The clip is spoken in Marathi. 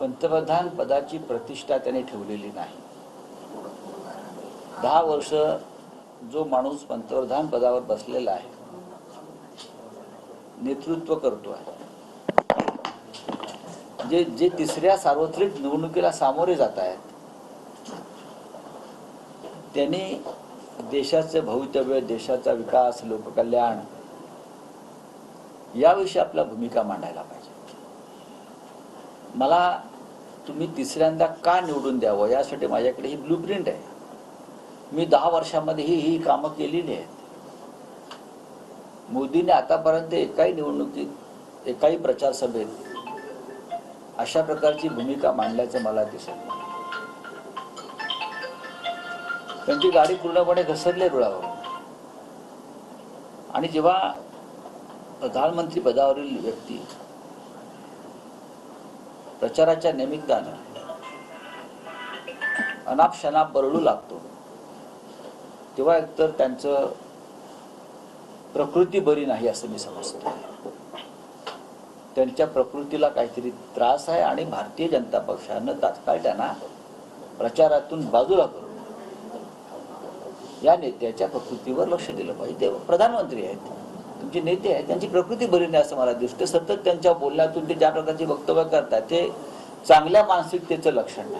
पंतप्रधान पदाची प्रतिष्ठा त्याने ठेवलेली नाही. दहा वर्ष जो माणूस पंतप्रधान पदावर बसलेला आहे नेतृत्व करतो आहे. जे जे तिसऱ्या सार्वत्रिक निवडणुकीला सामोरे जात आहेत त्यांनी देशाचे भवितव्य देशाचा विकास लोककल्याण याविषयी आपल्या भूमिका मांडायला पाहिजे. मला तुम्ही तिसऱ्यांदा का निवडून द्यावं? यासाठी माझ्याकडे ही ब्लूप्रिंट आहे. मी दहा वर्षामध्ये ही ही कामं केलेली आहेत. मोदीने आतापर्यंत एकाही निवडणुकीत एकाही प्रचार सभेत अशा प्रकारची भूमिका मांडल्याचं मला दिसत नाही. त्यांची गाडी पूर्णपणे घसरली रुळावर. आणि जेव्हा प्रधानमंत्री पदावरील व्यक्ती प्रचाराच्या निमित्तानं अनाप शनाप बरडू लागतो. तेव्हा एकतर त्यांचं प्रकृती बरी नाही असं मी समजतो. त्यांच्या प्रकृतीला काहीतरी त्रास आहे आणि भारतीय जनता पक्षानं तात्काळ त्यांना प्रचारातून बाजूला करून या नेत्याच्या प्रकृतीवर लक्ष दिलं पाहिजे. ते प्रधानमंत्री आहेत. तुमचे नेते आहेत. त्यांची प्रकृती बरी नाही असं मला दिसतं. सतत त्यांच्या बोलण्यातून ते ज्या प्रकारचे वक्तव्य करतात ते चांगल्या मानसिकतेचं लक्षण नाही.